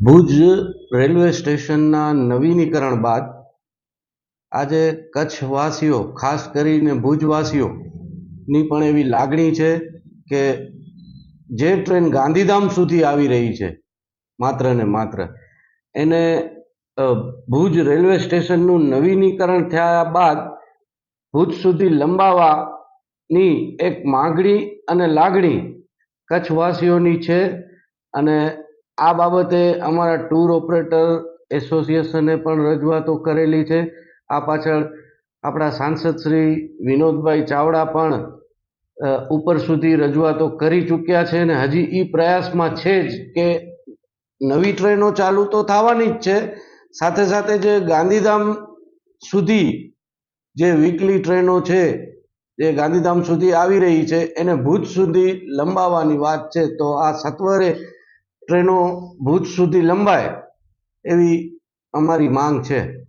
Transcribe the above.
Bhuj railway સ્ટેશનના નવીનીકરણ બાદ આજે કચ્છવાસીઓ, ખાસ કરીને ભુજવાસીઓની પણ એવી લાગણી છે કે જે ટ્રેન ગાંધીધામ સુધી આવી રહી છે, માત્ર ને માત્ર. એને ભુજ રેલવે સ્ટેશનનું નવીનીકરણ થયા બાદ ભુજ સુધી લંબાવવાની એક માગણી અને લાગણી કચ્છવાસીઓની છે અને આ બાબતે અમારા ટૂર ઓપરેટર એસોસિએશને પણ રજૂઆતો કરેલી છે. આ પાછળ આપણા સાંસદ શ્રી વિનોદભાઈ ચાવડા પણ ઉપર સુધી રજૂઆતો કરી ચૂક્યા છે અને હજી એ પ્રયાસમાં છે જ કે નવી ટ્રેનો ચાલુ તો થવાની જ છે. સાથે સાથે જે ગાંધીધામ સુધી જે વીકલી ટ્રેનો છે, જે ગાંધીધામ સુધી આવી રહી છે, એને ભુજ સુધી લંબાવવાની વાત છે. તો આ સત્વરે ટ્રેનો ભુજ સુધી લંબાય એવી અમારી માંગ છે.